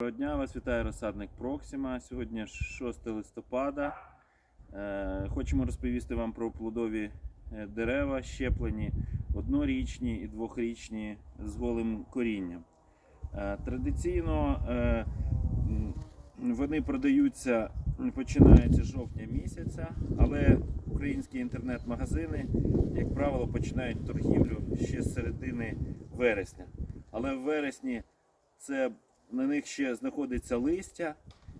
Доброго дня, вас вітає розсадник Проксима. Сьогодні 6 листопада. Е, Хочемо розповісти вам про плодові е, дерева, щеплені однорічні і двохрічні з голим корінням. Е, Традиційно вони продаються починаючи з жовтня місяця, але українські інтернет-магазини, як правило, починають торгівлю ще з середини вересня. Але в вересні це на них ще знаходиться листя.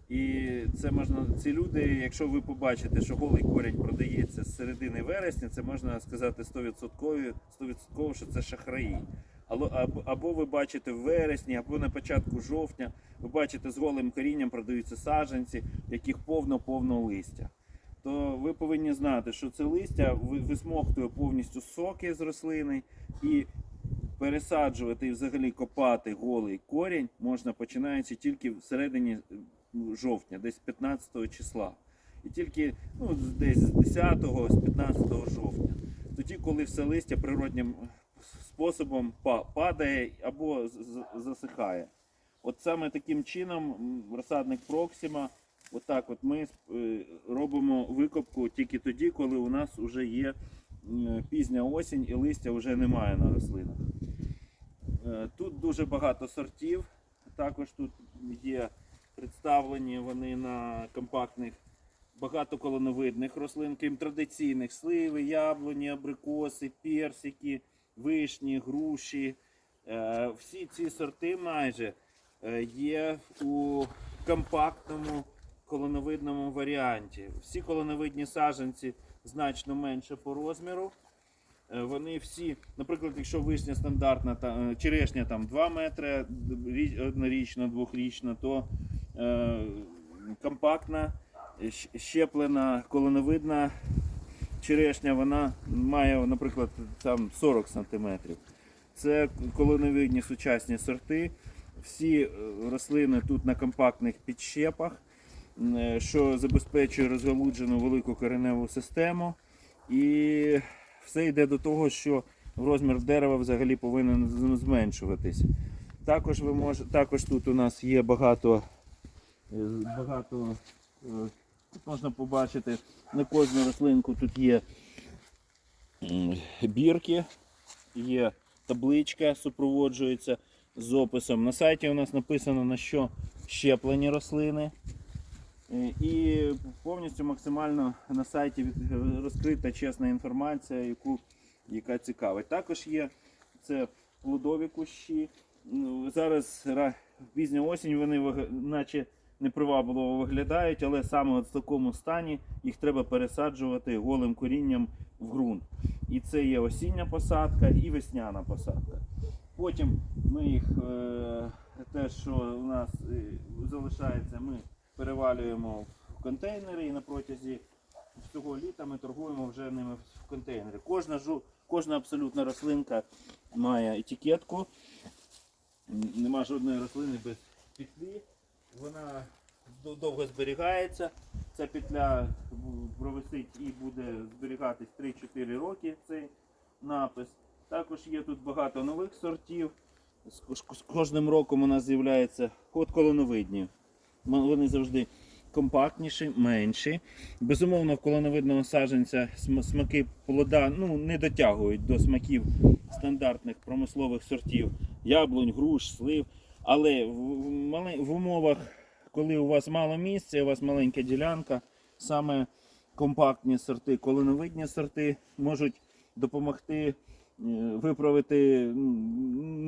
І це можна, ці люди, якщо ви побачите, що голий корінь продається з середини вересня, це можна сказати 100%, 100% що це шахраї. Або, ви бачите в вересні, або на початку жовтня, ви бачите з голим корінням продаються саджанці, яких повно-повно листя. То ви повинні знати, що це листя ви- висмоктує повністю соки з рослини і пересаджувати і взагалі копати голий корінь можна починаючи тільки в середині е, жовтня, десь 15 числа. І тільки ну, десь з 10 з 15 жовтня. Тоді, коли все листя природнім способом падає або засихає. От саме таким чином розсадник Проксима, отак от ми е, робимо викопку тільки тоді, коли у нас вже є пізня осінь і листя вже немає на рослинах. Е, Тут дуже багато сортів. Також тут є представлені вони на компактних багатоколоновидних рослин, крім традиційних сливи, яблуні, абрикоси, персики, вишні, груші. Е, Всі ці сорти майже е, є у компактному колоновидному варіанті. Всі колоновидні саджанці значно менше по розміру. Е, Вони всі, наприклад, якщо вишня стандартна, та, е, черешня там 2 метри, рі- однорічна, двохрічна, то е, компактна, щеплена, колоновидна черешня, вона має, наприклад, там 40 сантиметрів. Це колоновидні сучасні сорти. Всі е, рослини тут на компактних підщепах, що забезпечує розгалуджену велику кореневу систему. І все йде до того, що розмір дерева взагалі повинен зменшуватись. Також, ви мож... Також тут у нас є багато, е, багато е, можна побачити, на кожну рослинку тут є бірки, є табличка, супроводжується з описом. На сайті у нас написано на що щеплені рослини. Е, І повністю максимально на сайті розкрита чесна інформація, яку, яка цікавить. Також є це плодові кущі. Ну, Зараз пізня осінь вони наче непривабливо виглядають, але саме от в такому стані їх треба пересаджувати голим корінням в ґрунт. І це є осіння посадка і весняна посадка. Потім ми їх, е, те, що у нас е, залишається, ми перевалюємо в контейнери і на протязі всього літа ми торгуємо вже ними в контейнері. Кожна, кожна абсолютна рослинка має етикетку. Нема жодної рослини без петлі. Вона довго зберігається. Ця петля провисить і буде зберігатись 3-4 роки цей напис. Також є тут багато нових сортів. З кожним роком у нас з'являється от колоновидні. Вони завжди компактніші, менші. Безумовно, в колоновидного саджанця смаки плода ну, не дотягують до смаків стандартних промислових сортів яблунь, груш, слив. Але в, умовах, коли у вас мало місця, у вас маленька ділянка, саме компактні сорти, колоновидні сорти можуть допомогти е, виправити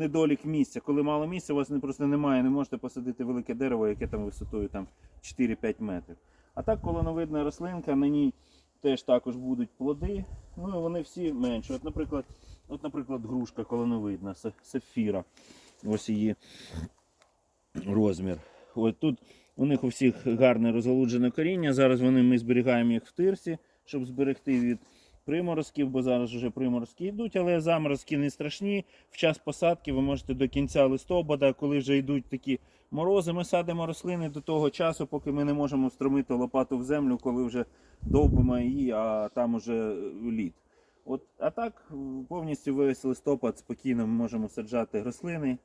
недолік місця. Коли мало місця, у вас просто немає, не можете посадити велике дерево, яке там висотою там 4-5 метрів. А так колоновидна рослинка, на ній теж також будуть плоди. Ну і вони всі менші. От, наприклад, от, наприклад, грушка колоновидна, сефіра. Ось її розмір. От тут у них у всіх гарне розгалуджене коріння. Зараз вони, ми зберігаємо їх в тирсі, щоб зберегти від приморозків, бо зараз вже приморозки йдуть, але заморозки не страшні. В час посадки ви можете до кінця листопада, коли вже йдуть такі морози, ми садимо рослини до того часу, поки ми не можемо встромити лопату в землю, коли вже довбимо її, а там уже лід. От, а так повністю весь листопад спокійно ми можемо саджати рослини.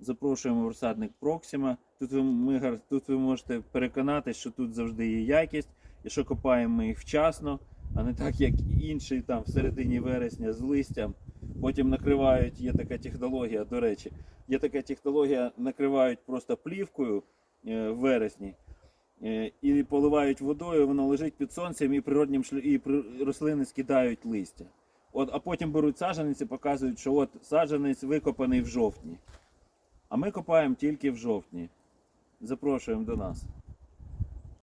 Запрошуємо в розсадник Проксима. Тут ви, ми, тут ви можете переконатись, що тут завжди є якість, і що копаємо ми їх вчасно, а не так, як інший там в середині вересня з листям. Потім накривають, є така технологія, до речі, є така технологія, накривають просто плівкою е, в вересні е, і поливають водою, воно лежить під сонцем і природнім і рослини скидають листя. От, а потім беруть саджанець і показують, що от саджанець викопаний в жовтні. А ми копаємо тільки в жовтні. Запрошуємо до нас.